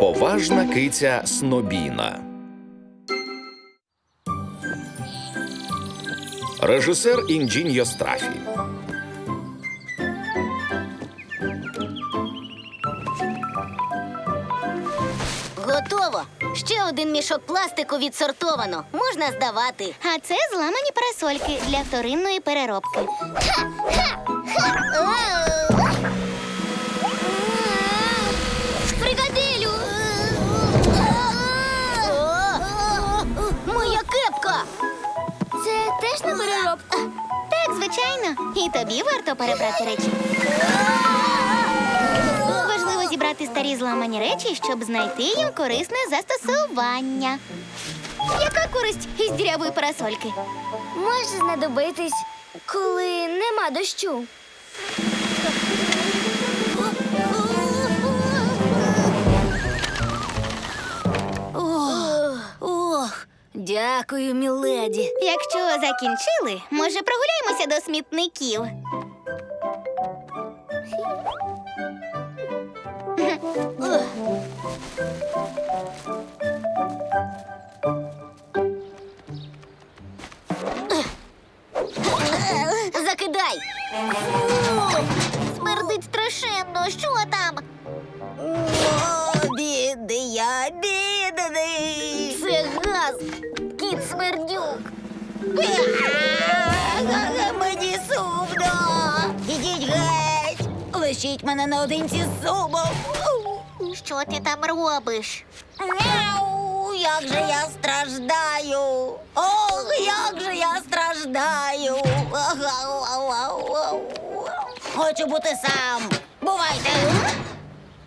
Поважна киця Снобіна. Режисер Інджінь Йострафі. Готово. Ще один мішок пластику відсортовано. Можна здавати. А це зламані парасольки для вторинної переробки. Фрикадилю! Звичайно. І тобі варто перебрати речі. Важливо зібрати старі зламані речі, щоб знайти їм корисне застосування. Яка користь із дірявої парасольки? Може знадобитись, коли нема дощу. Ох, дякую, міледі. Якщо закінчили, може прогуляємося до смітників. Закидай. Смердить страшенно. Що там? О, бідний я, бідний. Мені сумно. Ідіть геть. Лишіть мене наодинці з зубом. Що ти там робиш? Мяу, як же я страждаю. Ох, як же я страждаю. Хочу бути сам. Бувайте.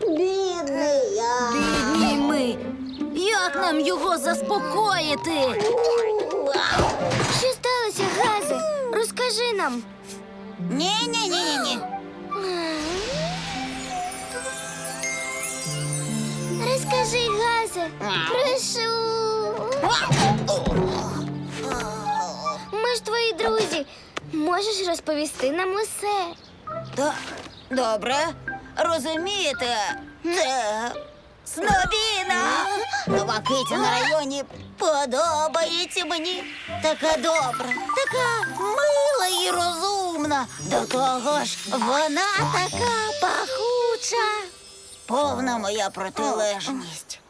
Бідний я. Бідні ми. Як нам його заспокоїти? Розкажи нам. Ні, ні, ні, ні, ні. Розкажи, Газе. Прошу. Ми ж твої друзі. Можеш розповісти нам усе. Добре. Розумієте, це Снобіна. Нова на районі подобається мені. Така добра, така мила і розумна. До того ж, вона така пахуча. Повна моя протилежність.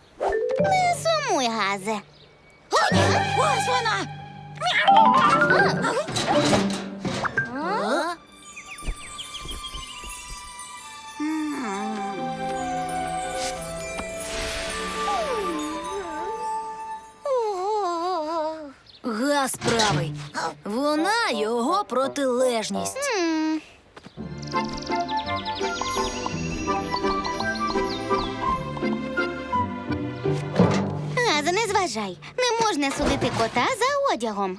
Не сумуй, газе. О, ні, ось вона. Протилежність. М. Газе, не зважай. Не можна судити кота за одягом.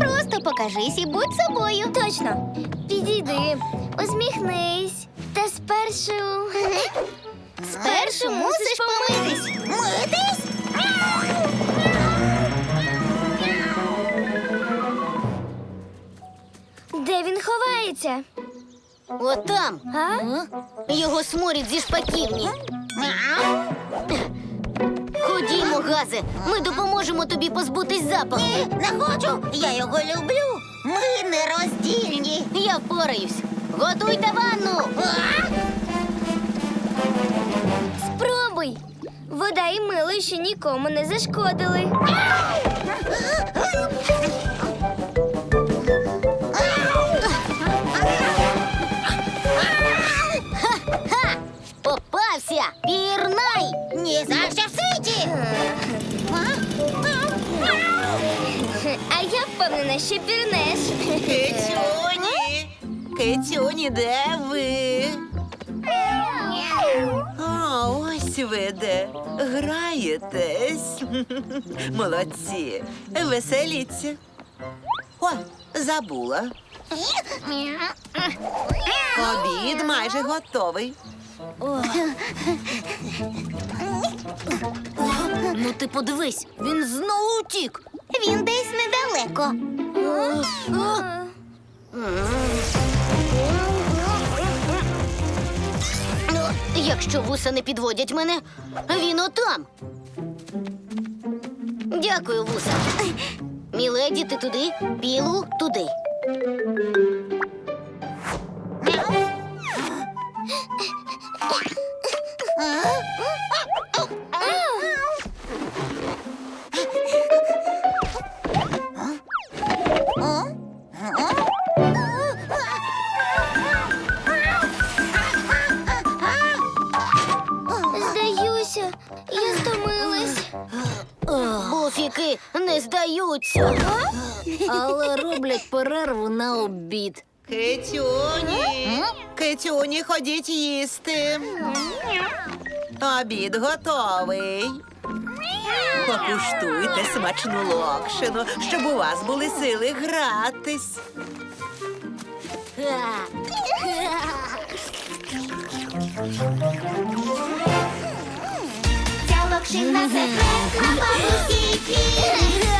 Просто покажись і будь собою. Точно. Підійди, усміхнись. Та спершу. Спершу мусиш помитись. Митись? Отам. А? Його сморід зі шпаківні. Ходімо, газе. Ми допоможемо тобі позбутись запаху. Ні, не хочу. Я його люблю. Ми не роздільні. Я впораюсь. Готуйте ванну. Спробуй. Вода і мило ще нікому не зашкодили. Попався! Пірнай! Ні за що в світі! А я впевнена, що пірнеш. Кицюні! Кицюні, де ви? А, ось ви де. Граєтесь. Молодці. Веселіться. О, забула. Обід майже готовий. Ну ти подивись, він знову утік. Він десь недалеко. Ну, Якщо вуса не підводять мене, він отам. Дякую, вуса. Міледі, ти туди, білу туди. Перерву на обід. Китюні. Китюні, ходіть їсти. Обід готовий. Покуштуйте смачну локшину, щоб у вас були сили гратись. Ця локшина секретна бабусі фіни.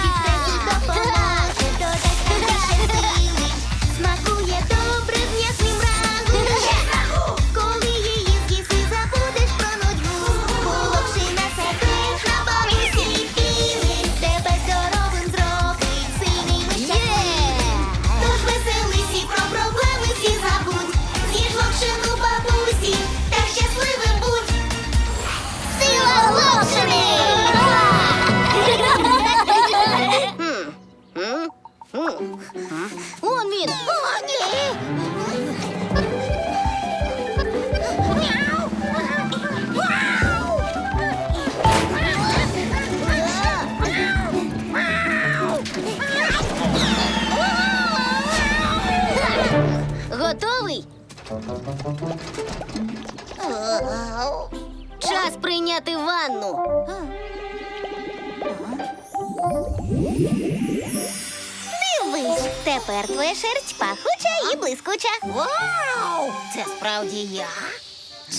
Дивись, тепер твоя шерсть пахуча і блискуча. Вау! Це справді я?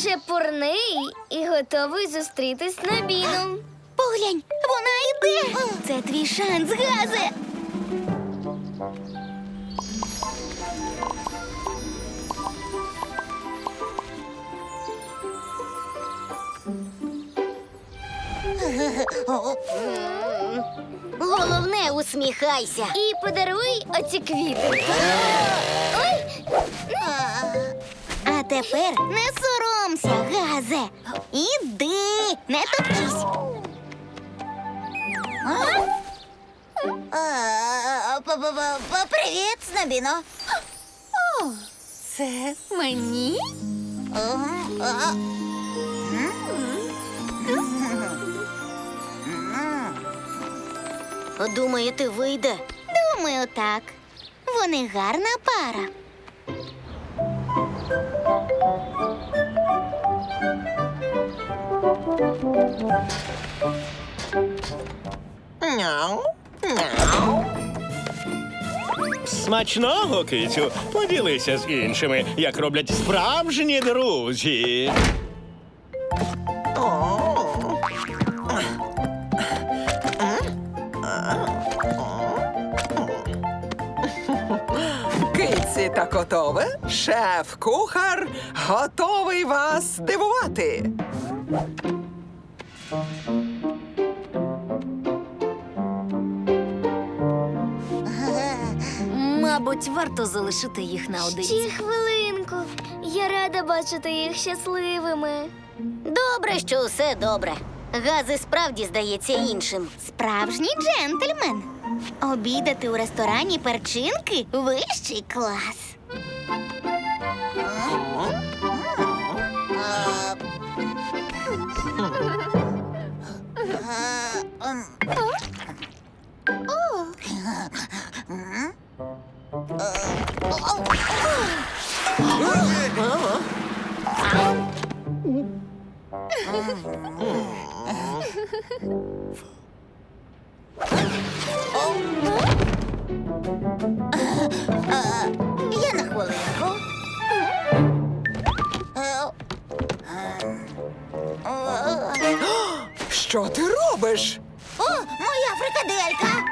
Чепурний і готовий зустрітись з Набіном. Поглянь, вона йде. Це твій шанс, газе. Головне, усміхайся. І подаруй оці квіти. Ой, А тепер не соромся, газе. Іди, не топчись. Привіт, Снобіно. Це мені? Ага, Думаєте, вийде? Думаю, так. Вони гарна пара. Смачного, кицю. Поділися з іншими, як роблять справжні друзі. Та котове, шеф-кухар готовий вас дивувати. Мабуть, варто залишити їх ще хвилинку. Я рада бачити їх щасливими. Добре, що усе добре. Гази справді здається іншим. Справжній джентльмен. Обідати у ресторані перчинки вищий клас. Я на хвилинку. Що ти робиш? О, моя фрикаделька!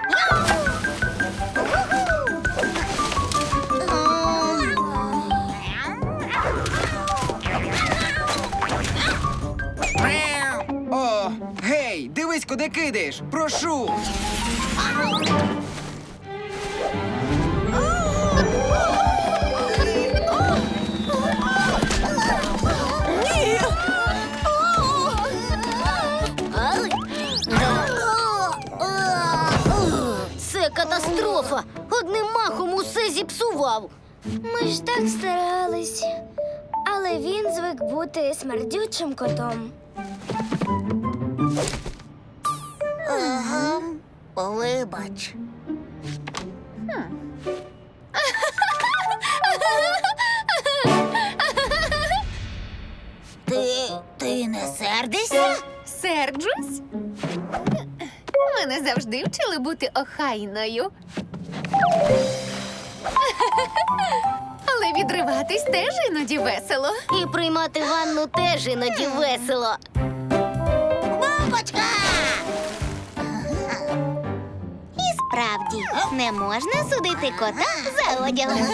О, гей, дивись, куди кидаєш. Прошу. Катастрофа. Одним махом усе зіпсував. Ми ж так старались. Але він звик бути смердючим котом. Ага. Вибач. Ти, ти не сердишся? Серджусь? Мене завжди вчили бути охайною. Але відриватись теж іноді весело. І приймати ванну теж іноді весело. Бабочка! І справді, не можна судити кота за одягом.